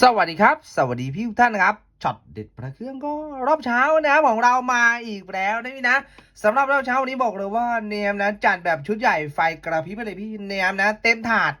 สวัสดีครับ สวัสดีพี่ทุกท่านนะครับช็อตเด็ดพระเครื่องก็รอบเช้านะครับของเรามาอีกแล้วนะพี่นะสำหรับรอบเช้าวันนี้บอกเลยว่าเนมนะจัดแบบชุดใหญ่ไฟกระพริบไปเลยพี่เนมนะ เต็มถาด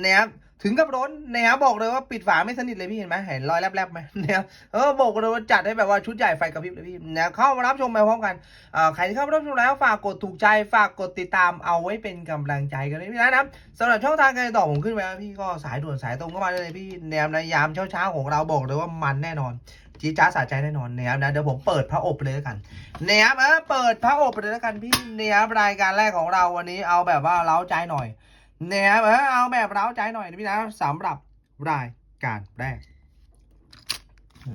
เนม ถึงกับร้นเนมบอกเลยว่าปิดฝาไม่สนิทเลยพี่เห็นไหมเห็นรอยแลบๆไหมเนมเออบอกเลยว่าจัดให้แบบว่าชุดใหญ่ไฟกระพริบเลยพี่เนมเข้ามารับชมไปพร้อมกันเอ่อใครที่เข้ามารับชมแล้วฝากกดถูกใจฝากกดติดตามเอาไว้เป็นกำลังใจกันเลยพี่นะนะสำหรับช่องทางการติดต่อผมขึ้นไว้แล้วพี่ก็สายด่วนสายตรงเข้ามาเลยพี่แนวในยามเช้าๆของเราบอกเลยว่ามันแน่นอนจีจ้าสะใจแน่นอนแนวนะเดี๋ยวผมเปิดพระอบเลยแล้วกันแนวเออเปิดพระอบเลยแล้วกันพี่แนวรายการแรกของเราวันนี้เอาแบบว่าเล้าใจหน่อย แนวเออเอาแบบเล้าใจหน่อยนะพี่นะสำหรับรายการแรก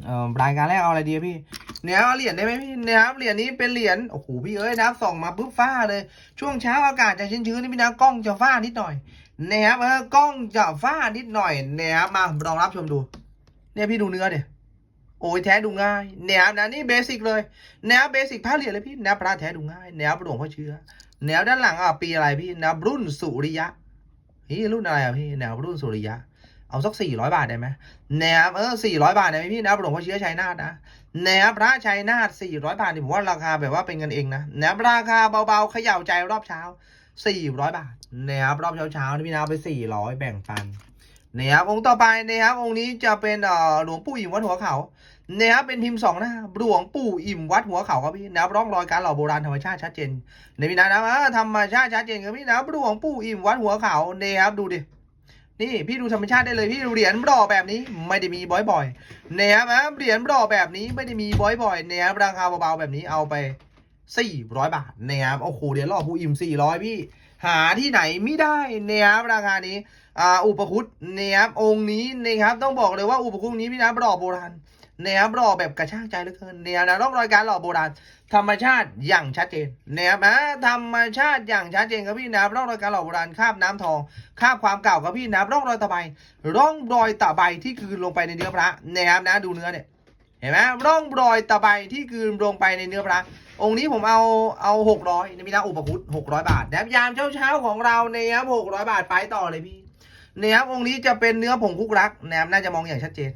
เอ่อรายการแรกเอาอะไรดีพี่แนวเอาเหรียญได้ไหมพี่แนวเหรียญนี้เป็นเหรียญโอ้โหพี่เอ้ยนะส่องมาปุ๊บฟ้าเลย ช่วงเช้าอากาศจะชื้นๆนี่พี่นะกล้องจะฟ้านิดหน่อยนะครับเออกล้องจะฟ้านิดหน่อยนะครับมาลองรับชมดู เนี่ยพี่ดูเนื้อเนี่ยโอ้ยแท้ดูง่ายแนวนะนี่เบสิกเลยแนวเบสิกผ้าเหรียญเลยพี่แนวพระแท้ดูง่ายแนวหลวงพ่อเชื้อแนวด้านหลังอะปีอะไรพี่แนวรุ่นสุริยะ นี่รุ่นอะไรอะพี่แนวรุ่นสุริยะ เอาสักสี่ร้อยบาทได้ไหมแนวเออสี่ร้อยบาทได้ไหมพี่แนวหลวงพ่อเชื้อชัยนาทนะแนวพระชัยนาทสี่ร้อยบาทนี่ผมว่าราคาแบบว่าเป็นกันเองนะแนวราคาเบาๆเขย่าใจรอบเช้าสี่ร้อยบาทนะครับรอบเช้าเช้านี่พี่นาเอาไปสี่ร้อยแบ่งปันนะครับองค์ต่อไปนะครับองค์นี้จะเป็นเอ่อหลวงปู่อิ่มวัดหัวเขา นะครับเป็นพิมพ์สองหน้าหลวงปู่อิ่มวัดหัวเขาครับพี่นะครับร่องรอยการหล่อโบราณธรรมชาติชัดเจนในพี่นานะอ่าธรรมชาติชัดเจนครับพี่นะครับหลวงปู่อิ่มวัดหัวเขานะครับดูดินี่พี่ดูธรรมชาติได้เลยพี่เหรียญบลอแบบนี้ไม่ได้มีบ่อยๆนะครับเหรียญบลอแบบนี้ไม่ได้มีบ่อยๆนะครับราคาเบาๆแบบนี้เอาไปสี่ร้อยบาทนะครับโอ้โหเดี๋ยวรอผู้อิ่มสี่ร้อยพี่ หาที่ไหนไม่ได้นะครับราคานี้อ่าอุปคุตนะครับองค์นี้นะครับต้องบอกเลยว่าอุปคุตนี้พี่นะหล่อโบราณ นะครับหล่อแบบกระชากใจเหลือเกินเนี่ยนะร่องรอยการหล่อโบราณธรรมชาติอย่างชัดเจนนะครับอ่าธรรมชาติอย่างชัดเจนครับพี่นะครับร่องรอยการหล่อโบราณคาบน้ำทองคาบความเก่าครับพี่นะครับร่องรอยตะไบร่องรอยตะไบที่คืนลงไปในเนื้อพระนะครับนะดูเนื้อเนี่ยเห็นไหมร่องรอยตะไบที่คืนลงไปในเนื้อพระองค์นี้ผมเอาเอาหกร้อยนี่มีนะอุปคุตหกร้อยบาทนะครับยามเช้าเช้าของเราเนี่ยครับหกร้อยบาทไปต่อเลยพี่เนี่ยครับองค์นี้จะเป็นเนื้อผงคุกรักนะครับน่าจะมองอย่างชัดเจน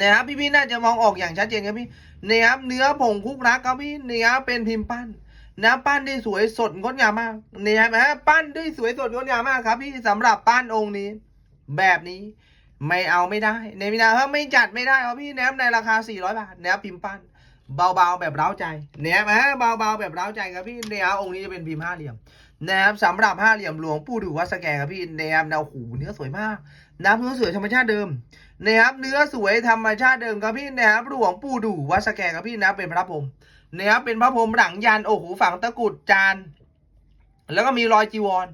นะครับพี่พี่ๆน่าจะมองออกอย่างชัดเจนครับพี่เนี่ยครับเนื้อผงคุกรักครับพี่เนี่ยครับเป็นพิมพ์ปั้นนะปั้นได้สวยสดงดงามมากเนี่ยครับนะปั้นได้สวยสดงดงามมากครับ พี่สำหรับปั้นองค์นี้ แบบนี้ไม่เอาไม่ได้ในมินาเฮ้ยไม่จัดไม่ได้ครับพี่นะครับในราคา 400 บาทนะครับพิมพ์ปั้น เบาๆแบบเร้าใจเนี่ยฮะเบาๆแบบเร้าใจครับพี่เนี่ยองค์นี้จะเป็นพิมพ์ห้าเหลี่ยมนะครับสำหรับห้าเหลี่ยมหลวงปู่ดูวัดสแกครับพี่นะครับแนวหูเนื้อสวยมากน้ำเนื้อสวยธรรมชาติเดิม นะครับเนื้อสวยธรรมชาติเดิมครับพี่นะครับหลวงปู่ดูวัดสแกครับพี่นะเป็นพระพรหมนะครับเป็นพระพรหมหลังยันโอ้โหฝังตะกุดจาน แล้วก็มีรอยจีวร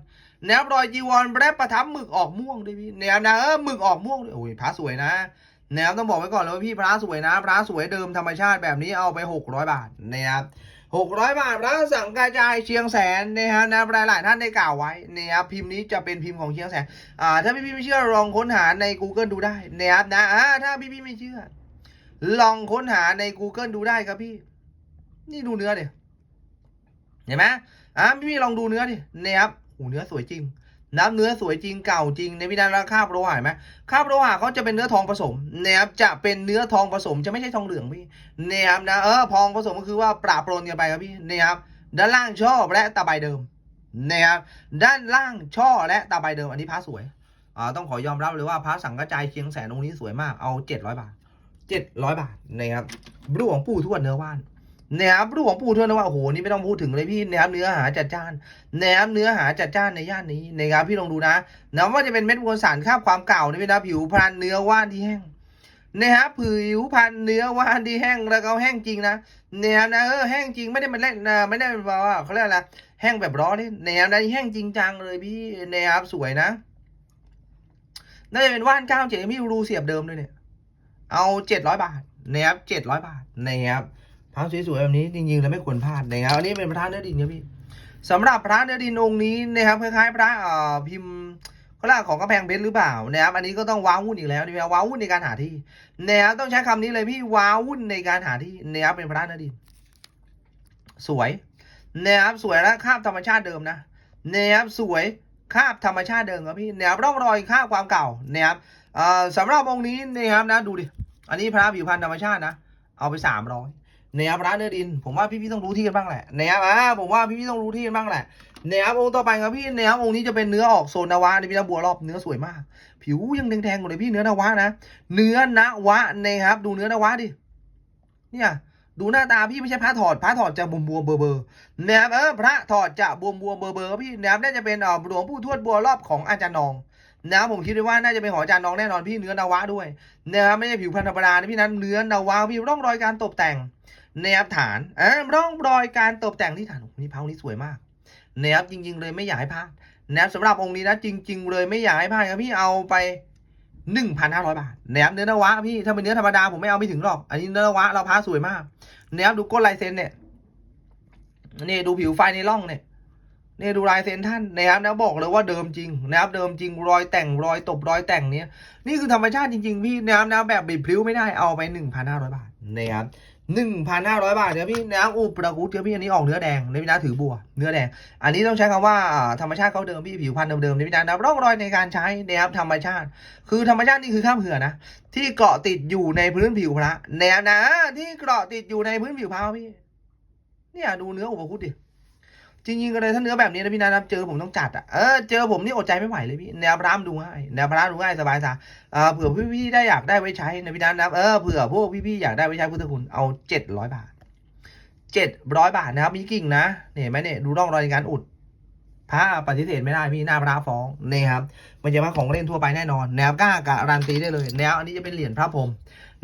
นะครับรอยจีวรแรบประทับหมึกออกม่วงด้วยพี่นะครับนะเออหมึกออกม่วงด้วยโอ้ยพระสวยนะนะครับต้องบอกไว้ก่อนเลยว่าพี่พระสวยนะ พระสวยเดิมธรรมชาติแบบนี้เอาไปหกร้อยบาทนะครับ หกร้อยบาทพระสังกระจายเชียงแสนนะครับนะหลายหลายๆท่านได้กล่าวไว้นะครับพิมพ์นี้จะเป็นพิมพ์ของเชียงแสนอ่าถ้าพี่พี่ๆไม่เชื่อลองค้นหาใน Google ดูได้นะครับนะอ่าถ้าพี่พี่ๆไม่เชื่อ ลองค้นหาใน Google ดูได้ครับพี่ นี่ดูเนื้อดิเห็นไหมอ่าพี่พี่ๆลองดูเนื้อดินะครับโอ้เนื้อสวยจริง น้ำเนื้อสวยจริงเก่าจริงในพิจาราคาบโลหะเห็นไหมคาบโลหะเขาจะเป็นเนื้อทองผสมนะครับจะเป็นเนื้อทองผสมจะไม่ใช่ทองเหลืองพี่นะครับนะเออทองผสมก็คือว่าปราปรนกันไปครับพี่นะครับด้านล่างช่อและตาใบเดิมนะครับด้านล่างช่อและตาใบเดิมอันนี้พระสวยอ่าต้องขอยอมรับเลยว่าพระสังกระจายเชียงแสนองค์นี้สวยมากเอาเจ็ดร้อยบาทเจ็ดร้อยบาทนะครับรูปของปู่ทวดเนื้อว่าน นะครับรูปของปู่ทวดนื้อว่าโอ้โหนี่ไม่ต้องพูดถึงเลยพี่นะครับเนื้อหาจัดจ้านแหนมเนื้อหาจัดจ้านในย่านนี้นะครับพี่ลองดูนะนะว่าจะเป็นเม็ดมวลสารคาบความเก่านี่เป็นะผิวพรรณเนื้อว่านที่แห้งนะครับผิวพรรณเนื้อว่านที่แห้งแล้วก็แห้งจริงนะเนี่ยนะเออแห้งจริงไม่ได้มาเล่นไม่ได้แบบว่าเขาเรียกอะไรแห้งแบบร้อนนี่แนวนะแห้งจริงจังเลยพี่แนวสวยนะน่าจะเป็นว่านเก้าเจ็ดพี่รูเสียบเดิมด้วยเนี่ยเอาเจ็ดร้อยบาทนะครับเจ็ดร้อยบาทนะครับ พระสวยๆแบบนี้จริงๆแล้วไม่ควรพลาดนะครับอันนี้เป็นพระเนื้อดินครับพี่สำหรับพระเนื้อดินองค์นี้นะครับคล้ายๆ พระเอ่อพิมพ์เขาเรียกของกำแพงเพชรหรือเปล่านะครับอันนี้ก็ต้องว้าวุ่นอีกแล้วนะครับว้าวุ่นในการหาที่นะครับต้องใช้คำนี้เลยพี่ว้าวุ่นในการหาที่นะครับเป็นพระเนื้อดิน สวยนะครับสวยและคาบธรรมชาติเดิมนะนะครับสวยคาบธรรมชาติเดิมครับพี่นะครับร่องรอยคาบความเก่านะครับอ่าสำหรับองค์นี้นะครับนะดูดิอันนี้พระผิวพรรณธรรมชาตินะเอาไปสามร้อย นะครับพระเนื้อดิน ผมว่าพี่ๆต้องรู้ที่กันบ้างแหละนะครับอ่าผมว่าพี่ๆต้องรู้ที่กันบ้างแหละนะครับองค์ต่อไปครับพี่นะครับองค์นี้จะเป็นเนื้อออกโซนนาวะในพี่นะบัวรอบเนื้อสวยมาก ผิวยังแดงๆอยู่เลยพี่เนื้อนาวะนะ เนื้อนาวะนะครับ ดูเนื้อนาวะดิเนี่ยดูหน้าตาพี่ไม่ใช่พระถอดพระถอดจะบวมบวมเบอร์เบอร์นะครับเออพระถอดจะบวมบวมเบอร์เบอร์พี่นะครับน่าจะเป็นอ่อหลวงปู่ทวดบัวรอบของอาจารย์นองนะผมคิดว่าน่าจะเป็นขอจารย์นองแน่นอนพี่เนื้อนาวะด้วยนะครับไม่ใช่ผิวพรรณธรรมดานะพี่นั้นเนื้อนาวะพี่ร่องรอยการตกแต่ง นะครับฐานเออร่องรอยการตกแต่งที่ฐานโอ้โหนี่พระองนี้สวยมากนะครับจริง ๆ เลยไม่อยากให้พลาดนะครับสำหรับองค์นี้นะจริง ๆ เลยไม่อยากให้พลาดครับพี่เอาไปหนึ่งพันห้าร้อยบาทแหนมเนื้อนวะพี่ถ้าเป็นเนื้อธรรมดาผมไม่เอาไม่ถึงหรอกอันนี้เนื้อนวะเราพาสวยมากแหนมดูก้นลายเซ็นเนี่ยนี่ดูผิวไฟในร่องเนี่ยนี่ดูลายเซ็นท่านนะครับนะบอกเลยว่าเดิมจริงนะครับเดิมจริงรอยแต่งรอยตบรอยแต่งเนี้ยนี่คือธรรมชาติจริงๆพี่นะครับนะแบบบีบพลิ้วไม่ได้เอาไปหนึ่งพันห้าร้อยบาทนะครับ หนึ่งพันห้าร้อยบาทเดี๋ยวพี่นะอุปรากุเดี๋ยวพี่อันนี้ออกเนื้อแดงในพี่นะถือบัวเนื้อแดง อันนี้ต้องใช้คำว่าว่าธรรมชาติเขาเดิมพี่ผิวพันธุ์เดิมๆในพี่นะนะร่องรอยในการใช้นะครับธรรมชาติ คือธรรมชาตินี่คือข้ามเหือนะที่เกาะติดอยู่ในพื้นผิวพระแนวนะที่เกาะติดอยู่ในพื้นผิวพระพี่เนี่ยดูเนื้ออุปคุตดิ จริงๆก็เลยถ้าเนื้อแบบนี้นะพี่นะครับ เจอผมต้องจัดอะเออเจอผมนี่อดใจไม่ไหวเลยพี่แนวพระมดูง่ายแนวพระดูง่ายสบายตาเออเผื่อพี่ๆได้อยากได้ไว้ใช้นะพี่นะครับเออเผื่อพวกพี่ๆอยากได้ไว้ใช้พุทธคุณเอาเจ็ดร้อยบาทเจ็ดร้อยบาทนะครับมีกิ่งนะเนี่ยเห็นไหมเนี่ยดูร่องรอยในการอุดพระปฏิเสธไม่ได้พี่หน้าพระฟ้องนี่ครับมันจะมาของเล่นทั่วไปแน่นอนแนวกล้าการันตีได้เลยแนวอันนี้จะเป็นเหรียญพระพรหม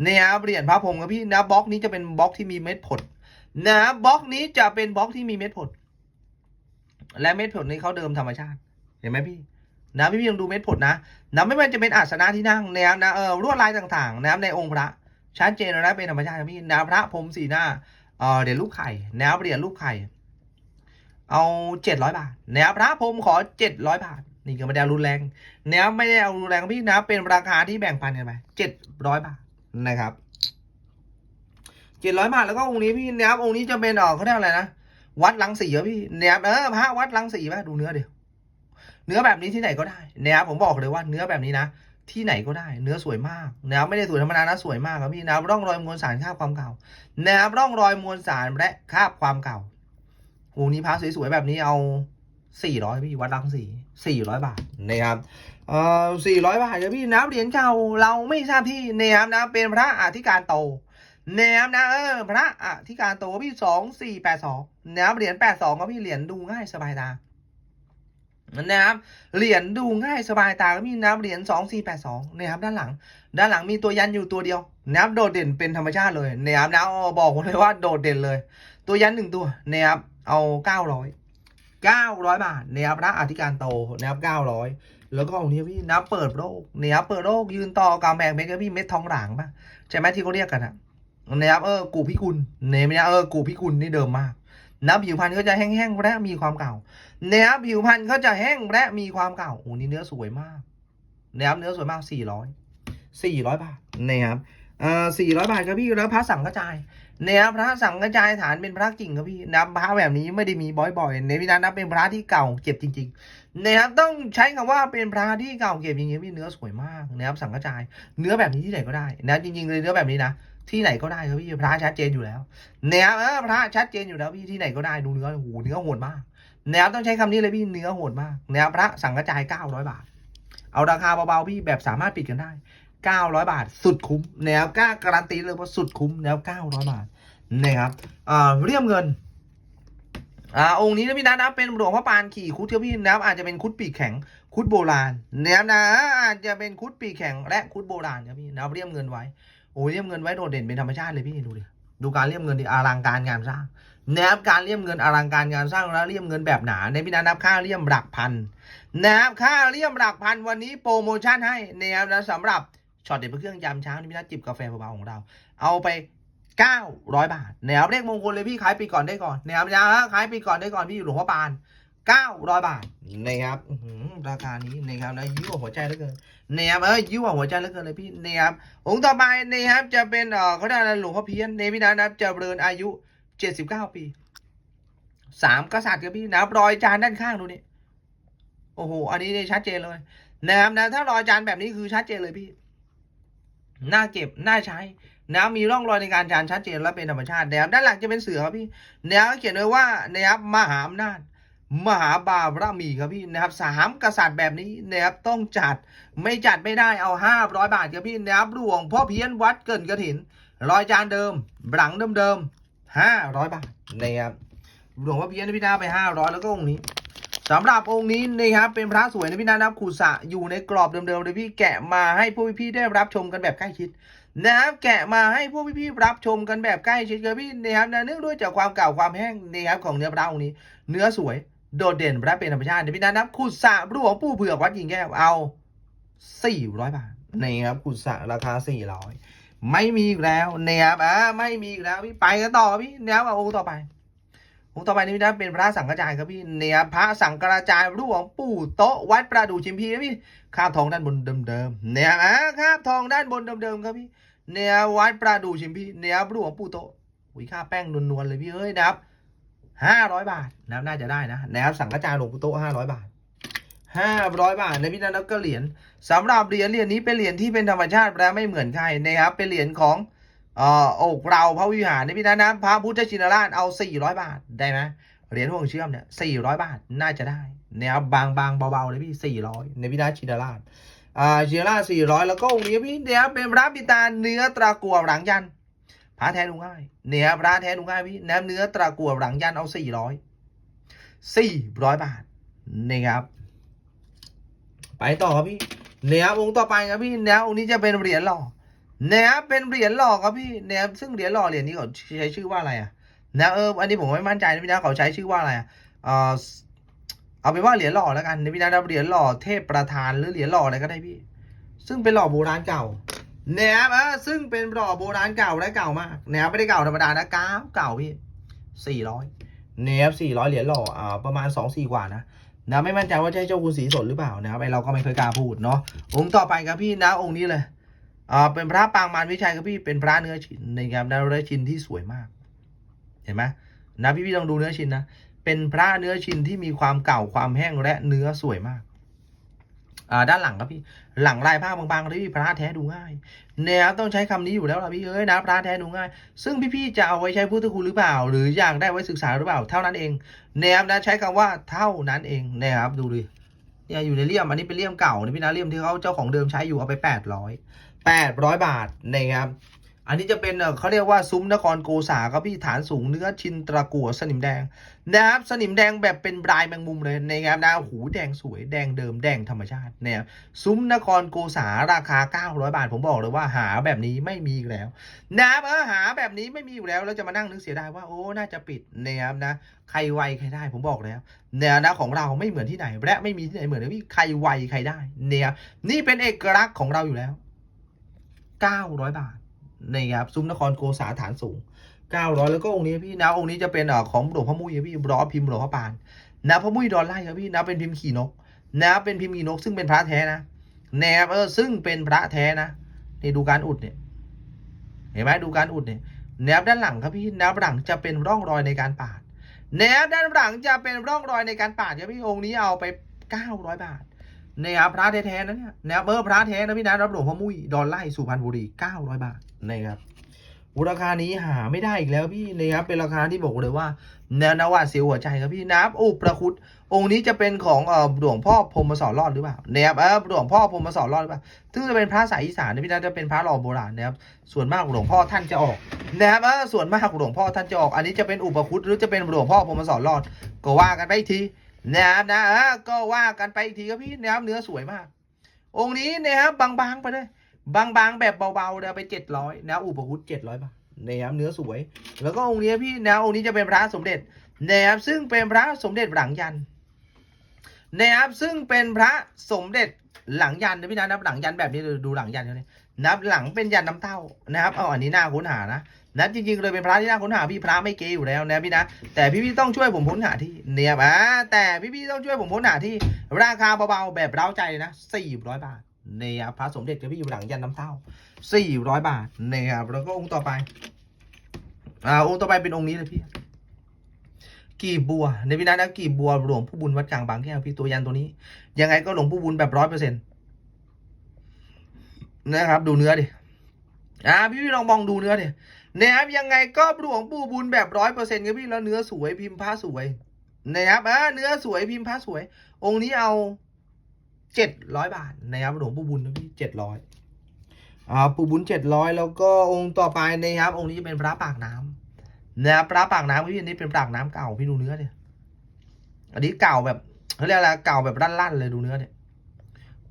แนวเหรียญพระพรหมครับพี่แนวบล็อกนี้จะเป็นบล็อกที่มีเม็ดผลแนวบล็อกนี้จะเป็นบล็อกที่มีเม็ดผล และเม็ดผลนี้เขาเดิมธรรมชาติ เห็นไหมพี่นะพี่พี่ยังดูเม็ดผลนะนะไม่ว่าจะเป็นอาสนะที่นั่งแนวนะเออลวดลายต่างๆนะครับในองค์พระชัดเจนนะเป็นธรรมชาติพี่แนวพระพรมสีหน้าเออเหรียญลูกไข่แนวเหรียญลูกไข่ เอาเจ็ดร้อยบาทแนวพระพรมขอเจ็ดร้อยบาทนี่ก็ไม่ได้รุนแรงแนวไม่ได้เอารุนแรงพี่นะเป็นราคาที่แบ่งปันกันไปเจ็ดร้อยบาทนะครับเจ็ดร้อยบาทแล้วก็องค์นี้พี่แนวองค์นี้จะเป็นเออเขาเรียกอะไรนะ วัดลังสีเหรอพี่แนวเออพระวัดลังสีป่ะดูเนื้อเดียวเนื้อแบบนี้ที่ไหนก็ได้แนวผมบอกเลยว่าเนื้อแบบนี้นะที่ไหนก็ได้ เนื้อสวยมากแนวไม่ได้สวยธรรมดานะสวยมากครับพี่แนวร่องรอยมวลสารคาบความเก่าแนวร่องรอยมวลสารและคาบความเก่าโอ้นี่พระสวยๆแบบนี้เอาสี่ร้อยพี่วัดรังสีสี่ร้อยบาทนะครับเอ่อสี่ร้อยบาทครับพี่น้ำเหรียญเก่าเราไม่ทราบที่นะครับนะเป็นพระอธิการโต นะครับนะเออพระอธิการโตพี่สองสี่แปดสองนะครับเหรียญแปดสองก็พี่เหรียญดูง่ายสบายตานะครับเหรียญดูง่ายสบายตาก็มีน้ำเหรียญสองสี่แปดสองนะครับด้านหลัง ด้านหลังมีตัวยันอยู่ตัวเดียวนะครับโดดเด่นเป็นธรรมชาติเลยนะครับนะบอกเลยว่าโดดเด่นเลย ตัวยันหนึ่งตัวนะครับเอาเก้าร้อยเก้าร้อยบาทนะครับพระอธิการโตนะครับเก้าร้อยแล้วก็องค์นี้พี่นะเปิดโลกนะครับเปิดโลกยืนต่อกำแพงเมกพี่เม็ดทองหลางป่ะใช่ไหมที่เขาเรียกกันอะ นะครับเออกูพิกุลเนี่ยนะเออกูพิกุลนี่เดิมมากนะผิวพรรณก็จะแห้งๆและมีความเก่านะครับผิวพรรณก็จะแห้งและมีความเก่าโอ้นี่เนื้อสวยมากนะครับเนื้อสวยมากสี่ร้อยสี่ร้อยบาทนะครับเอ่อสี่ร้อยบาทครับพี่แล้วพระสังกระจายเนี่ยพระสังกระจายฐานเป็นพระกิ่งครับพี่นับพระแบบนี้ไม่ได้มีบ่อยๆในพินันนับเป็นพระที่เก่าเก็บจริงๆนะครับต้องใช้คำว่าเป็นพระที่เก่าเก็บจริงๆพี่เนื้อสวยมากนะครับสังกระจาย เนื้อแบบนี้ที่ไหนก็ได้นะจริงๆเลยเนื้อแบบนี้นะ ที่ไหนก็ได้ครับพี่พระชัดเจนอยู่แล้วเนี่ยเออพระชัดเจนอยู่แล้วพี่ที่ไหนก็ได้ดูเนื้อโอ้โหเนื้อโหดมากแนะครับต้องใช้คำนี้เลยพี่เนื้อโหดมากแนะครับพระสังกระจาย900บาท เอาราคาเบาๆพี่แบบสามารถปิดกันได้900บาท สุดคุ้มแนะครับกล้าการันตีเลยว่าสุดคุ้มแล้ว900บาทนะครับอ่าเรียมเงินอ่าองค์นี้นะพี่นัทนะเป็นหลวงพ่อปานขี่คุดครับพี่นะอาจจะเป็นคุดปีกแข็งคุดโบราณนะนะอาจจะเป็นคุดปีกแข็งและคุดโบราณครับพี่นะเรียมเงินไว้ โอ้ยเรียมเงินไว้โดดเด่นเป็นธรรมชาติเลยพี่ดูดิดูการเรียมเงินดิอลังการงานสร้างนะครับการเรียมเงินอลังการงานสร้างแล้วเรียมเงินแบบหนาในพี่นัทนับค่าเรียมหลักพันนะครับค่าเรียมหลักพันวันนี้โปรโมชั่นให้นะครับนะสำหรับช็อตเด็ดเพื่อเครื่องยามเช้านี่พี่นัทจิบกาแฟเบาๆของเรา เอาไป900 บาทนะครับเลขมงคลเลยพี่ขายปีก่อนได้ก่อนนะครับนะขายปีก่อนได้ก่อนพี่อยู่หลวงพ่อปาน 900 บาทนะครับราคานี้นะครับนะยิ้วหัวใจเหลือเกินนะครับเออยิ้วหัวใจเหลือเกินเลยพี่นะครับองค์ต่อไปนะครับจะเป็นเอ่อเขาเรียกอะไรหลวงพ่อเพี้ยนในพี่นะนะครับจะเริญอายุ 79 ปีสามกษัตริย์ครับพี่นะครับรอยจานด้านข้างดูนี่โอ้โหอันนี้เนี่ยชัดเจนเลยนะครับนะถ้ารอยจานแบบนี้คือชัดเจนเลยพี่น่าเก็บน่าใช้นะมีร่องรอยในการจานชัดเจนและเป็นธรรมชาตินะครับด้านหลังจะเป็นเสือครับพี่นะครับเขียนไว้ว่านะครับมหาอำนาจ มหาบารมีครับพี่นะครับสามกษัตริย์แบบนี้นะครับต้องจัดไม่จัดไม่ได้เอาห้าร้อยบาทครับพี่นะครับหลวงพ่อเพี้ยนวัดเกินกระถินรอยจานเดิม หลังเดิมๆห้าร้อยบาทนะครับหลวงพ่อเพี้ยนพี่นาไปห้าร้อยแล้วก็องค์นี้สำหรับองค์นี้นะครับเป็นพระสวยนะพี่นานับขูสะอยู่ในกรอบเดิมๆเลยพี่แกะมาให้พวกพี่ได้รับชมกันแบบใกล้ชิดนะครับแกะมาให้พวกพี่ๆรับชมกันแบบใกล้ชิดครับพี่นะครับเนื่องด้วยจากความเก่าความแห้งนะครับของเนื้อพระองค์นี้ เนื้อสวย โดดเด่นและเป็นธรรมชาติเดี๋ยวพี่นันับขุดสระหลวงปู่เผือกวัดหญิงแก้วเอาสี่ร้อยบาทนี่ครับขุดสระราคาสี่ร้อยไม่มีอีกแล้วนะครับอ่าไม่มีอีกแล้วพี่ไปกันต่อพี่นะครับเอาองค์ต่อไปองค์ต่อไปนี่พี่นัทเป็นพระสังฆจายครับพี่เนี่ยพระสังฆจายหลวงปู่โต๊ะวัดประดูชิมพีครับพี่คาบทองด้านบนเดิมๆเนี่ยอ่าคาบทองด้านบนเดิมๆครับพี่เนี่ยวัดประดูชิมพีเนี่ยหลวงปู่โตะอุ้ยค่าแป้งนวลๆเลยพี่เอ้ยนะครับ ห้าร้อยบาทนะครับน่าจะได้นะนะครับสังฆจายหลวงปู่โตห้าร้อยบาทห้าร้อยบาทในพี่นันแล้วก็เหรียญสำหรับเหรียญเหรียญนี้เป็นเหรียญที่เป็นธรรมชาติและไม่เหมือนใครนะครับเป็นเหรียญของเอ่ออกเราพระวิหารในพี่นันนะพระพุทธชินราชเอาสี่ร้อยบาทได้ไหมเหรียญห่วงเชื่อมเนี่ยสี่ร้อยบาทน่าจะได้นะครับบางบางเบาๆเลยพี่สี่ร้อยในพี่นันชินราชอ่าชียร่าสี่ร้อยแล้วก็องค์นี้พี่เดี๋ยวเป็นพระปิตาเนื้อตรากัวหลังยัน พระแท้ดูง่ายเนี่ยพระแท้ดูง่ายพี่แนมเนื้อตรากัวหลังยันเอาสี่ร้อยสี่ร้อยบาทนี่ครับ ไปต่อครับพี่เนี่ยองค์ต่อไปครับพี่เนี่ยองค์นี้จะเป็นเหรียญหล่อเนี่ยเป็นเหรียญหล่อครับพี่เนี่ยซึ่งเหรียญหล่อเหรียญนี้เขาใช้ชื่อว่าอะไรอะนะเอออันนี้ผมไม่มั่นใจนะพี่นะเขาใช้ชื่อว่าอะไรอะเออเอาเป็นว่าเหรียญหล่อแล้วกันในพิจารณาเหรียญหล่อเทพประธานหรือเหรียญหล่ออะไรก็ได้พี่ ซึ่งเป็นหล่อโบราณเก่า นี่ยครับเออซึ่งเป็นหล่อโบราณเก่าและเก่ามากเนี่ยไม่ได้เก่าธรรมดานะเก่าเก่าพี่สี่ร้อยเนี่ยสี่ร้อยเหรียญหล่ออ่าประมาณสองสี่กว่านะนะไม่มั่นใจว่าใช่เจ้าคุณศรีสนหรือเปล่านะครับไอเราก็ไม่เคยกล้าพูดเนาะองค์ต่อไปครับพี่นะองค์นี้เลยอ่าเป็นพระปางมารวิชัยครับพี่เป็นพระเนื้อชิ้นนะครับนะเนื้อชิ้นที่สวยมาก เห็นไหมนะพี่พี่ลองดูเนื้อชิ้นนะเป็นพระเนื้อชิ้นที่มีความเก่าความแห้งและเนื้อสวยมาก ด้านหลังครับพี่หลังลายผ้าบางๆเลยพี่พระแท้ดูง่ายแนวต้องใช้คำนี้อยู่แล้วล่ะพี่เอ้ยนะพระแท้ดูง่าย ซึ่งพี่ๆจะเอาไว้ใช้พุทธคุณหรือเปล่า หรืออยากได้ไว้ศึกษาหรือเปล่า เท่านั้นเองแนวนะใช้คำว่าเท่านั้นเองนะครับดูดิเนี่ยอยู่ในเลี่ยมอันนี้เป็นเลี่ยมเก่านะพี่นะเลี่ยมที่เขาเจ้าของเดิมใช้อยู่เอาไปแปดร้อยแปดร้อยบาทนะครับ อันนี้จะเป็นเขาเรียกว่าซุ้มนครโกษาครับพี่ฐานสูงเนื้อชินตะกัวสนิมแดงนะครับสนิมแดงแบบเป็นปลายแมงมุมเลยนะครับนะหูแดงสวยแดงเดิมแดงธรรมชาติเนี่ยซุ้มนครโกษาราคา 900 บาท ผมบอกเลยว่าหาแบบนี้ไม่มีอีกแล้วนะครับเออหาแบบนี้ไม่มีอยู่แล้วแล้วจะมานั่งนึกเสียดายว่าโอ้น่าจะปิดนะครับนะใครไวใครได้ผมบอกแล้วเนี่ยนะของเราไม่เหมือนที่ไหนและไม่มีที่ไหนเหมือนเลยพี่ใครไวใครได้เนี่ยนี่เป็นเอกลักษณ์ของเราอยู่แล้ว 900 บาท นี่ครับซุ้มนครโกษาฐานสูง 900 แล้วก็องค์นี้พี่นะองค์นี้จะเป็นอของหลวงพ่อมุ้ยพี่ร้อพิมพ์หลวงพ่อปานนะพ่อมุ้ยดอนไล่ครับพี่นะเป็นพิมพ์ขี่นก นะเป็นพิมพ์ขี่นก ซึ่งเป็นพระแท้นะแนบเออซึ่งเป็นพระแท้นะนี่ดูการอุดเนี่ยเห็นไหมดูการอุดเนี่ยแนบด้านหลังครับพี่แนบหลังจะเป็นร่องรอยในการปาดแนบด้านหลังจะเป็นร่องรอยในการปาดครับพี่องค์นี้เอาไป 900 บาทเนี่ยครับพระแท้ๆนะเนี่ยนะครับเออพระแท้นะพี่นะรับหลวงพ่อมุ้ยดอนไล่สุพรรณบุรี900 บาท นะครับอุยราคานี้หาไม่ได้อีกแล้วพี่นะครับเป็นราคาที่บอกเลยว่าแนวนวาดเสียวหัวใจครับพี่นะครับโอ้ประคุดองค์นี้จะเป็นของเอ่อหลวงพ่อพรหมสอนรอดหรือเปล่านะครับเออหลวงพ่อพรหมสอนรอดหรือเปล่าซึ่งจะเป็นพระสายอีสานนะพี่นะจะเป็นพระหล่อโบราณนะครับส่วนมากหลวงพ่อท่านจะออกนะครับเออส่วนมากหลวงพ่อท่านจะออก อันนี้จะเป็นอุปคุตหรือจะเป็นหลวงพ่อพรหมสอนรอด ก็ว่ากันไปอีกทีนะครับนะเออก็ว่ากันไปอีกทีครับพี่นะครับเนื้อสวยมาก องค์นี้นะครับบางๆไปเลย บางๆ แบบเบาๆเดี๋ยวไปเจ็ดร้อยนะอุปคุตเจ็ดร้อยบาทนะครับเนื้อสวย แล้วก็องค์นี้พี่นะองค์นี้จะเป็นพระสมเด็จนะครับซึ่งเป็นพระสมเด็จหลังยันนะครับซึ่งเป็นพระสมเด็จหลังยันนะพี่นะนับหลังยันแบบนี้ดูหลังยันเขาเนี่ยนับหลังเป็นยันน้ำเต้านะครับเอาอันนี้น่าค้นหานะนะจริงๆเลยเป็นพระที่น่าค้นหาพี่พระไม่เกยอยู่แล้วนะพี่นะแต่พี่ๆต้องช่วยผมค้นหาที่เนี่ยอะแต่พี่ๆต้องช่วยผมค้นหาที่ราคาเบาๆแบบเร้าใจนะสี่ร้อยบาท เนี่ยพระสมเด็จกับพี่อยู่หลังยันน้ำเต้าสี่ร้อยบาทนี่ยครับแล้วก็องค์ต่อไป อ่าองค์ต่อไปเป็นองค์นี้เลยพี่กีบบัวในพี่นัทนะกีบบัวหลวงผู้บุญวัดกลางบางแก้วพี่ตัวยันตัวนี้ ยังไงก็หลวงผู้บุญแบบร้อยเปอร์เซ็นต์นะครับ ดูเนื้อดิอ่าพี่พี่ลองมองดูเนื้อดินะครับยังไงก็หลวงปู่บุญแบบร้อยเปอร์เซ็นต์ครับพี่แล้วเนื้อสวยพิมพ์ผ้าสวยนะครับอ่าเนื้อสวยพิมพ์ผ้าสวย องค์นี้เอา เจ็ดร้อยบาทนะครับหลวงปู่บุญนะพี่เจ็ดร้อยอ่าปู่บุญเจ็ดร้อยแล้วก็องค์ต่อไปนะครับ องค์นี้จะเป็นพระปากน้ำนะครับพระปากน้ำพี่อันนี้เป็นปากน้ำเก่าพี่ดูเนื้อเนี่ยอันนี้เก่าแบบเขาเรียกอะไรเก่าแบบลั่นๆเลยดูเนื้อเนี่ย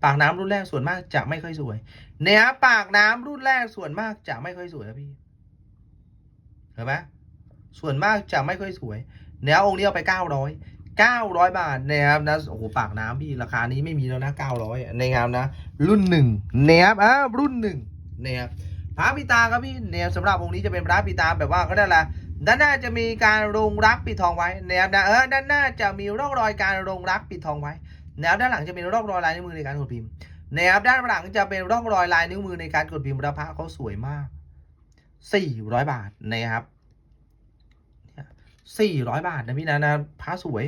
ปากน้ำรุ่นแรกส่วนมากจะไม่ค่อยสวยเนี่ยปากน้ำรุ่นแรกส่วนมากจะไม่ค่อยสวยครับพี่เห็นไหมส่วนมากจะไม่ค่อยสวยเนี่ยองค์นี้เอาไปเก้าร้อย เก้าร้อยบาทนะครับนะโอ้โหปากน้ำพี่ราคานี้ไม่มีแล้วนะเก้าร้อยในงามนะ รุ่นหนึ่งนะครับอ่ารุ่นหนึ่งนะครับพระปิตาครับพี่เนี่ยสำหรับองค์นี้จะเป็นพระปิตาแบบว่าเขาเรียกอะไรด้านหน้าจะมีการลงรักปิดทองไว้นะครับนะเออด้านหน้าจะมีร่องรอยการลงรักปิดทองไว้แนวด้านหลังจะเป็นร่องรอยลายนิ้วมือในการกดพิมพ์แนวด้านหลังจะเป็นร่องรอยลายนิ้วมือในการกดพิมพ์ราคาเขาสวยมาก 400 บาทนะครับ400 บาทนะพี่นะนะผ้าสวย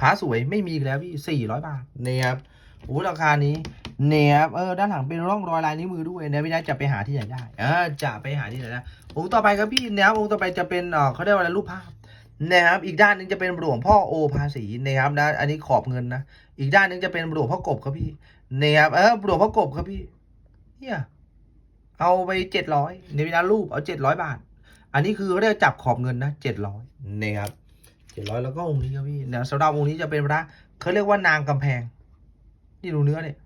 ผ้าสวยไม่มีแล้วพี่400บาทเนะครับโอ้ราคานี้เนี่ยครับเออด้านหลังเป็นร่องรอยลายนิ้วมือด้วยนะพี่นะจะไปหาที่ไหนได้เออจะไปหาที่ไหนได้องค์ต่อไปครับพี่แนวองค์ต่อไปจะเป็นเขาเรียกว่าอะไรรูปภาพนะครับอีกด้านนึงจะเป็นหลวงพ่อโอภาสีนะครับนะอันนี้ขอบเงินนะอีกด้านนึงจะเป็นหลวงพ่อกบครับพี่นะครับเออหลวงพ่อกบครับพี่เนี่ยเอาไปเจ็ดร้อยในเวลารูปเอาเจ็ดร้อยบาท อันนี้คือเขาเรียกจับขอบเงินนะเจ็ดร้อยนะครับ เจ็ดร้อยแล้วก็องค์นี้ครับพี่นะสำหรับองค์นี้จะเป็นพระเขาเรียกว่านางกำแพง นี่ดูเนื้อเนี่ย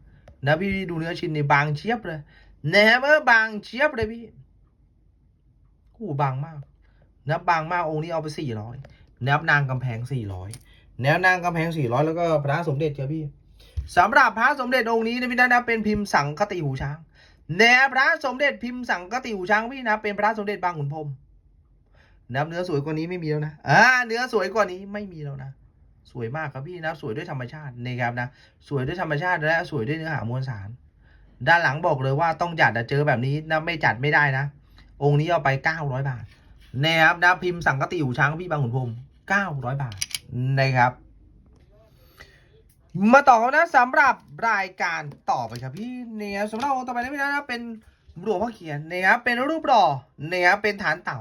นะพี่ดูเนื้อชิ้นนี่บางเชียบเลยนะครับเออบางเชียบเลยพี่โอ้บางมากนับางมากองค์นี้เอาไปสี่ร้อยนับนางกำแพงสี่ร้อยแนวนางกำแพงสี่ร้อยแล้วก็พระสมเด็จครับพี่สำหรับพระสมเด็จองค์นี้นะพี่นะเป็นพิมพ์สังคติหูช้างแนวพระสมเด็จพิมพ์สังคติหูช้างพี่นะเป็นพระสมเด็จบางขุนพรม นับเนื้อสวยกว่านี้ไม่มีแล้วนะอ่าเนื้อสวยกว่านี้ไม่มีแล้วนะ สวยมากครับพี่นะสวยด้วยธรรมชาตินะครับนะ สวยด้วยธรรมชาติและสวยด้วยเนื้อหามวลสาร ด้านหลังบอกเลยว่าต้องจัดแต่เจอแบบนี้นะไม่จัดไม่ได้นะ องค์นี้เอาไปเก้าร้อยบาทนะครับนะพิมพ์สังกติหูช้างพี่บางขุนพรมเก้าร้อยบาทนะครับมาต่อกันนะสำหรับรายการต่อไปครับพี่เนี่ยสำหรับองค์ต่อไปนะพี่นะเป็น หลวงพ่อเขียนนะครับเป็นรูปหล่อนะครับเป็นฐานเต่า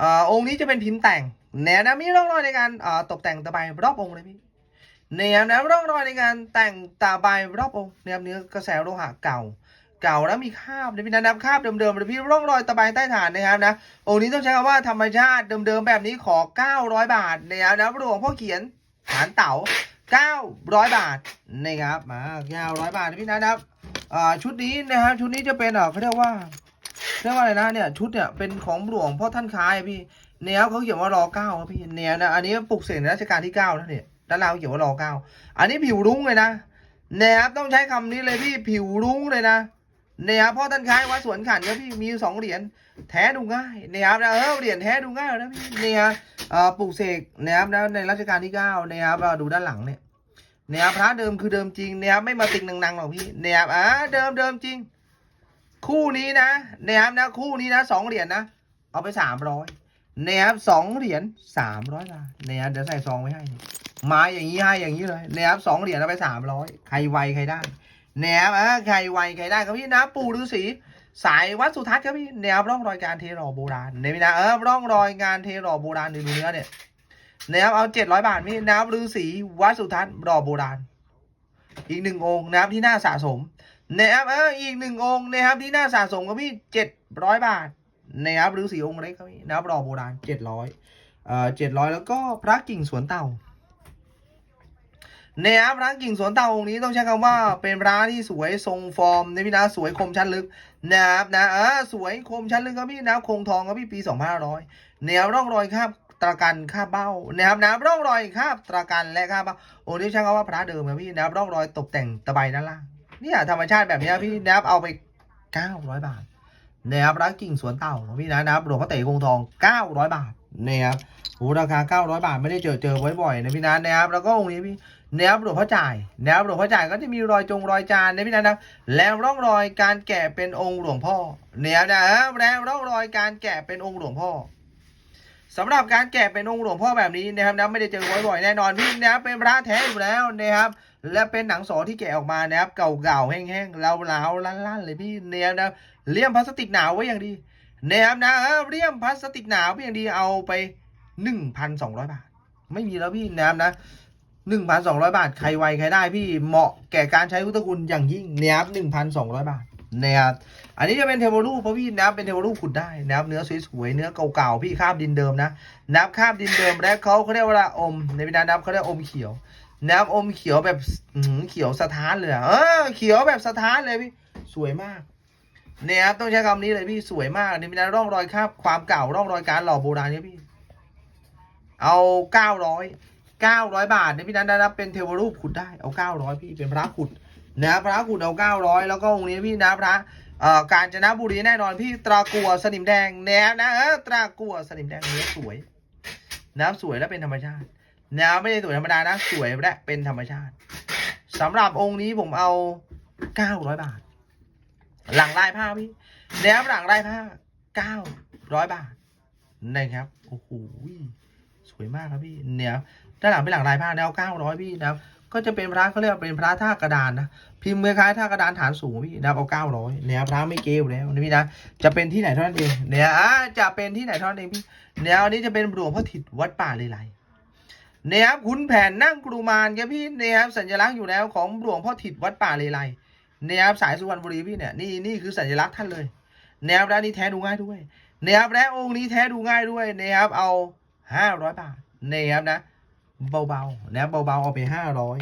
อ่อองค์นี้จะเป็นพิมพ์แต่งแนวนะมีร่องรอยในการอ่อตกแต่งตะไบรอบองค์เลยพี่เนี่ยนะร่องรอยในการแต่งตะไบรอบองค์เนี่ยเนื้อกระแสโลหะเก่าเก่าแล้วมีคราบนะพี่นะนับคราบเดิมๆเลยพี่ร่องรอยตะไบใต้ฐานนะครับนะองค์นี้ต้องใช้คำว่าธรรมชาติเดิมๆแบบนี้ขอ 900 บาทนะครับนะหลวงพ่อเขียนฐานเต๋า900 บาทนะครับมา900 บาทนะพี่นะครับ อ่าชุดนี้นะครับชุดนี้จะเป็นอ่อเขาเรียกว่าเรียกว่าอะไรนะเนี่ยชุดเนี่ยเป็นของหลวงพ่อท่านคล้ายพี่เนี่ยเขาเขียนว่ารอเก้าครับพี่เนี่ยนะอันนี้ปลุกเสกในรัชกาลที่เก้านะเนี่ยด้านล่างเขียนว่ารอเก้าอันนี้ผิวรุ้งเลยนะเนี่ยครับต้องใช้คำนี้เลยพี่ผิวรุ้งเลยนะเนี่ยครับพ่อท่านคล้ายวัดสวนขันครับพี่มีสองเหรียญแท้ดูง่ายนะครับนะเออเหรียญแท้ดูง่ายนะพี่เนี่ยอ่อปลูกเสกนะครับนะในรัชกาลที่เก้านะครับเราดูด้านหลังเนี่ย เนี่ยพระเดิมคือเดิมจริงนะครับไม่มาติงนังๆหรอกพี่เนี่ยอ่าเดิมเดิมจริง คู่นี้นะนะครับนะคู่นี้นะสองเหรียญนะเอาไปสามร้อยนะครับสองเหรียญสามร้อยบาทนะครับเดี๋ยวใส่ซองไว้ให้มาอย่างนี้ให้อย่างนี้เลยนะครับสองเหรียญเอาไปสามร้อยใครไวใครได้นะครับอ่าใครไวใครได้ครับพี่นะ ปู่ฤาษีสายวัดสุทัศน์ครับพี่แนวร่องรอยการเทหล่อโบราณเนี่ยนะเออร่องรอยงานเทหล่อโบราณในเนื้อเนี่ย แนวเอาเจ็ดร้อยบาทพี่แนวฤาษีวัดสุทัศน์หล่อโบราณ อีกหนึ่งองค์นะครับที่น่าสะสมนะครับเอออีกหนึ่งองค์นะครับที่น่าสะสมครับพี่เจ็ดร้อยบาทนะครับฤาษีองค์เล็กครับพี่นะครับหล่อโบราณเจ็ดร้อยเอ่อเจ็ดร้อยแล้วก็พระกิ่งสวนเต่านะครับร้านกิ่งสวนเต่าองค์นี้ต้องใช้คำว่าเป็นร้านที่สวยทรงฟอร์มในพี่นะสวยคมชั้นลึกนะครับนะเออสวยคมชั้นลึกครับพี่นะคงทองครับพี่ปี2500แนวร่องรอยคราบ ตรากันคาบเบ้านะครับนะร่องรอยคาบตรากันและคาบเบ้าโองค์นี้ใช้คำว่าพระเดิมครับพี่นะครับร่องรอยตกแต่งตะไบด้านล่างเนี่ยธรรมชาติแบบนี้พี่นะครับเอาไป900บาทนะครับร้านกิ่งสวนเต่าพี่นะนะครับหลวงพ่อเต๋คงทอง900บาทนะครับโอ้ราคา900บาทไม่ได้เจอเจอบ่อยๆนะพี่นะนะครับแล้วก็องค์นี้พี่แนวหลวงพ่อจ่ายแนวหลวงพ่อจ่ายก็จะมีรอยจงรอยจานนะพี่นันะแล้วร่องรอยการแกะเป็นองค์หลวงพ่อแนวนะแล้วร่องรอยการแกะเป็นองค์หลวงพ่อ สำหรับการแกะเป็นองค์หลวงพ่อแบบนี้นะครับนะไม่ได้เจอบ่อยๆแน่นอนพี่นะครับเป็นพระแท้อยู่แล้วนะครับและเป็นหนังสอที่แกะออกมานะครับเก่าๆแห้งๆแล้วๆลั่นๆเลยพี่เนี่ยนะเลี่ยมพลาสติกหนาวไว้อย่างดีนะครับนะเออเลี่ยมพลาสติกหนาวไว้อย่างดีเอาไปหนึ่งพันสองร้อยบาท ไม่มีแล้วพี่นะครับนะหนึ่งพันสองร้อยบาท ใครไวใครได้พี่เหมาะแก่การใช้พุทธคุณอย่างยิ่งนะครับหนึ่งพันสองร้อยบาท นะครับอันนี้จะเป็นเทวรูปเพราะพี่นะครับเป็นเทวรูปขุดได้นะครับเนื้อสวยๆเนื้อเก่าๆพี่คาบดินเดิมนะนับคาบดินเดิมและเขาเขาเรียกว่าอมในพิธีนับเขาเรียกอมเขียวนับอมเขียวแบบเขียวสะท้านเลยอะเออเขียวแบบสะท้านเลยพี่สวยมากเนี่ยครับต้องใช้คำนี้เลยพี่สวยมากในพิธีนับร่องรอยคาบความเก่าร่องรอยการหล่อโบราณเนี่ยพี่ เอาเก้าร้อยเก้าร้อยบาทในพิธีนับเป็นเทวรูปขุดได้เอาเก้าร้อยพี่เป็นพระขุด นะพระขุดเอาเก้าร้อยแล้วก็องค์นี้พี่นะพระกาญจนบุรีแน่นอนพี่ตรากัวสนิมแดงแนวนะเออตรากัวสนิมแดงเนื้อสวย น้ำสวยและเป็นธรรมชาติน้ำไม่ได้สวยธรรมดานะสวยและเป็นธรรมชาติสำหรับองค์นี้ผมเอาเก้าร้อยบาท หลังลายผ้าพี่แนวหลังลายผ้าเก้าร้อยบาทนะครับโอ้โหสวยมากครับพี่เนี่ยด้านหลังเป็นหลังลายผ้าแนวเก้าร้อยพี่นะครับ ก็จะเป็นพระเขาเรียกว่าเป็นพระท่ากระดานนะพิมพ์คล้ายๆท่ากระดานฐานสูงพี่นะเอาเก้าร้อยเนี่ยพระไม่เกลแล้วนะพี่นะจะเป็นที่ไหนเท่านั้นเองเนี่ยจะเป็นที่ไหนเท่านั้นเองพี่แนวนี้จะเป็นหลวงพ่อถิตวัดป่าเลไลเนี่ยครับขุนแผนนั่งกรุมานครับพี่เนี่ยครับสัญลักษณ์อยู่แล้วของหลวงพ่อถิตวัดป่าเลไลเนี่ยครับสายสุวรรณบุรีพี่เนี่ยนี่นี่คือสัญลักษณ์ท่านเลยแนวด้านนี้แท้ดูง่ายด้วยแนวและองค์นี้แท้ดูง่ายด้วยนะครับเอาห้าร้อยบาทเนี่ยครับนะ เบาๆนะเบาๆเอาไปห้าร้อย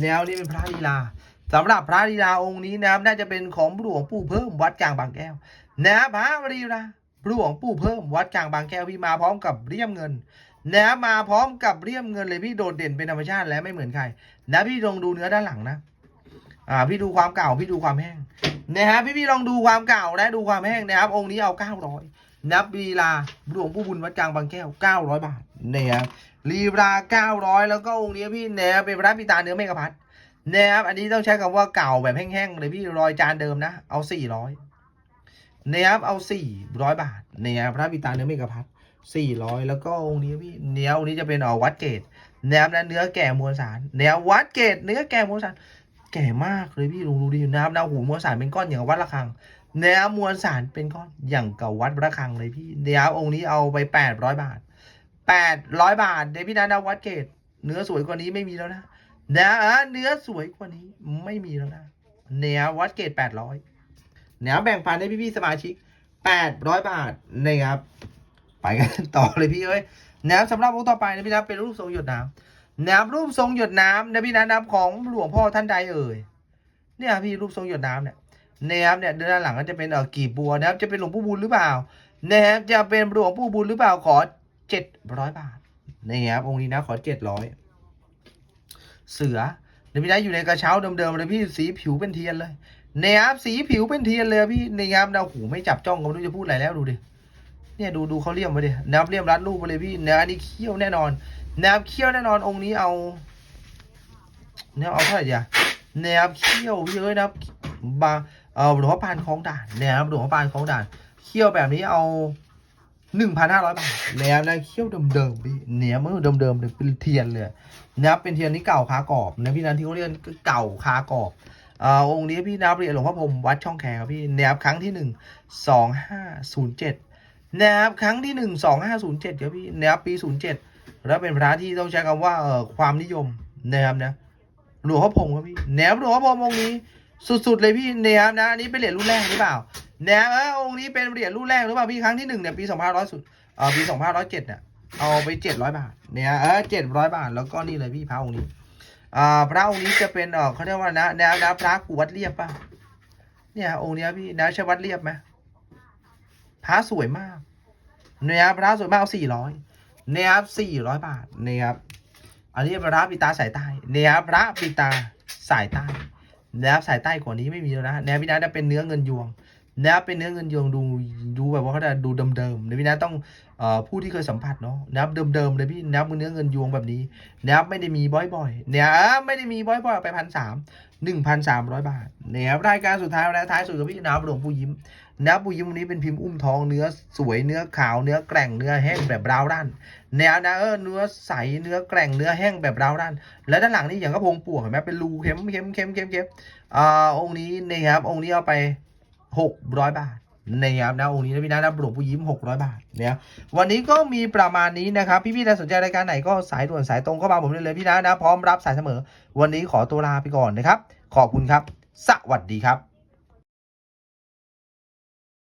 แนวนี้เป็นพระลีลาสำหรับพระลีลาองค์นี้นะครับน่าจะเป็นของหลวงปู่เพิ่มวัดกลางบางแก้วนะพระลีลาหลวงปู่เพิ่มวัดกลางบางแก้วพี่มาพร้อมกับเลี่ยมเงินนะมาพร้อมกับเลี่ยมเงินเลยพี่โดดเด่นเป็นธรรมชาติและไม่เหมือนใครนะพี่ลองดูเนื้อด้านหลังนะอ่าพี่ดูความเก่าพี่ดูความแห้งนะฮะพี่พี่ลองดูความเก่าและดูความแห้งนะครับองค์นี้เอาเก้าร้อยนับลีลาหลวงปู่บุญวัดกลางบางแก้วเก้าร้อยบาท เนี่ยลีบราเก้าร้อยแล้วก็องค์นี้พี่แนวเป็นพระปิตาเนื้อเมฆพัดนะครับอันนี้ต้องใช้คำว่าเก่าแบบแห้งๆเลยพี่รอยจานเดิมนะ เอาสี่ร้อยนะครับเอาสี่ร้อยบาทเนี่ยพระปิตาเนื้อเมฆพัดสี่ร้อยแล้วก็องค์นี้พี่เนื้อองค์นี้จะเป็นเออวัดเกตแนวนั้นเนื้อแก่มวลสารแนววัดเกตเนื้อแก่มวลสารแก่มากเลยพี่ลองดูดิน้ำน้ำหูมวลสารเป็นก้อนอย่างวัดระฆังแนวมวลสารเป็นก้อนอย่างกับวัดระฆังเลยพี่แนวองค์นี้เอาไปแปดร้อยบาท แปดร้อยบาท เดยวพี่นันวัดเกต เนื้อสวยกว่านี้ไม่มีแล้วนะนะเออเนื้อสวยกว่านี้ไม่มีแล้วนะเนื้อวัดเกตแปดร้อยเนื้อแบ่งปันให้พี่พี่ๆสมาชิกแปดร้อยบาทนะครับ ไปกันต่อเลยพี่เอ้ยแนวสำหรับองค์ต่อไปนะพี่นะเป็นรูปทรงหยดน้ำแนวรูปทรงหยดน้ำนะพี่นะนับของหลวงพ่อท่านใดเอ่ยเนี่ยพี่รูปทรงหยดน้ำเนี่ยแนวเนี่ยด้านหลังก็จะเป็นเอ่อกีบบัวนะครับจะเป็นหลวงปู่บุญหรือเปล่านะครับจะเป็นหลวงปู่บุญหรือเปล่าขอ เจ็ดร้อยบาทนี่ครับองค์นี้นะขอเจ็ดร้อยเสือเดี๋ยวพี่ได้อยู่ในกระเช้าเดิมๆเลยพี่สีผิวเป็นเทียนเลยนี่ครับสีผิวเป็นเทียนเลยพี่นี่ครับเราหูไม่จับจ้องก็ไม่รู้จะพูดอะไรแล้วดูดิเนี่ยดูดูเขาเลี่ยมมาดินับเลี่ยมรัดรูปมาเลยพี่เนื้ออันนี้เขี้ยวแน่นอนนะครับเขี้ยวแน่นอนองค์นี้เอาเนี่ยเอาเท่าไหร่ดีอะเนี่ยครับเขี้ยวพี่เอ้ยนะครับบาเออหลวงพ่อปานคลองด่านนี่ยครับหลวงพ่อปานคลองด่านเขี้ยวแบบนี้เอา หนึ่งพันห้าร้อยบาทแล้วนะเขี้ยวเดิมๆพี่เนื้อมือเดิมๆเลยเป็นเทียนเลยนะครับเป็นเทียนที่เก่าคากรอบนะพี่นันที่เขาเรียกเก่าคากรอบอ่าองค์นี้พี่นับเรียญหลวงพ่อพรมวัดช่องแคครับพี่นะครับครั้งที่หนึ่งสองห้าศูนย์เจ็ดนะครับครั้งที่หนึ่งสองห้าศูนย์เจ็ดครับพี่นะครับปีศูนย์เจ็ดแล้วเป็นพระที่ต้องใช้คำว่าเอ่อความนิยมนะครับนะหลวงพ่อพรมครับพี่แนวหลวงพ่อพรมองค์นี้ สุดๆเลยพี่นะครับนะอันนี้เป็นเหรียญรุ่นแรกหรือเปล่าแนวเออองค์นี้เป็นเหรียญรุ่นแรกหรือเปล่าพี่ครั้งที่หนึ่งเนี่ยปีสองพันร้อยสุดเออปีสองพันร้อยเจ็ดเนี่ยเอาไปเจ็ดร้อยบาทเนี่ยเออเจ็ดร้อยบาทแล้วก็นี่เลยพี่พระองค์นี้อ่าพระองค์นี้จะเป็นเออเขาเรียกว่านะแนวนะพระกูวัดเรียบป่ะเนี่ยองค์นี้พี่นะใช่วัดเรียบไหมพระสวยมากเนี่ยพระสวยมากเอาสี่ร้อยเนี่ยครับสี่ร้อยบาทเนี่ยครับอันนี้พระปิตาสายใต้เนี่ยพระปิตาสายใต้ นะครับสายใต้กว่านี้ไม่มีแล้วนะแนวพี่นาจะเป็นเนื้อเงินยวงนะครับเป็นเนื้อเงินยวงดูดูแบบว่าเขาจะดูเดิมๆนะพี่นะต้องเอ่อผู้ที่เคยสัมผัสเนาะนะครับเดิมๆเลยพี่นะครับเนื้อเงินยวงแบบนี้นะครับไม่ได้มีบ่อยๆเนี่ยไม่ได้มีบ่อยๆไปพันสามหนึ่งพันสามร้อยบาทนะครับรายการสุดท้ายแล้วท้ายสุดกับพี่นะครับหลวงปู่ยิ้ม นะครับปู่ยิ้มวันนี้เป็นพิมพ์อุ้มทองเนื้อสวยเนื้อขาวเนื้อแกร่งเนื้อแห้งแบบราวด้านแนวนะเออเนื้อใสเนื้อแกร่งเนื้อแห้งแบบราวด้าน และด้านหลังนี่อย่างกระพงปวงเห็นไหมเป็นรูเข้มเข้มเข้มเข้มเข้มอ่าองค์นี้นะครับองค์นี้เอาไปหกร้อยบาทนะครับนะองค์นี้นะพี่นะนะหลวงปู่ยิ้มหกร้อยบาทเนี่ยวันนี้ก็มีประมาณนี้นะครับพี่ๆถ้าสนใจรายการไหนก็สายด่วนสายตรงเข้ามาผมได้เลยพี่นะนะพร้อมรับสายเสมอ วันนี้ขอตัวลาไปก่อนนะครับ ขอบคุณครับ สวัสดีครับ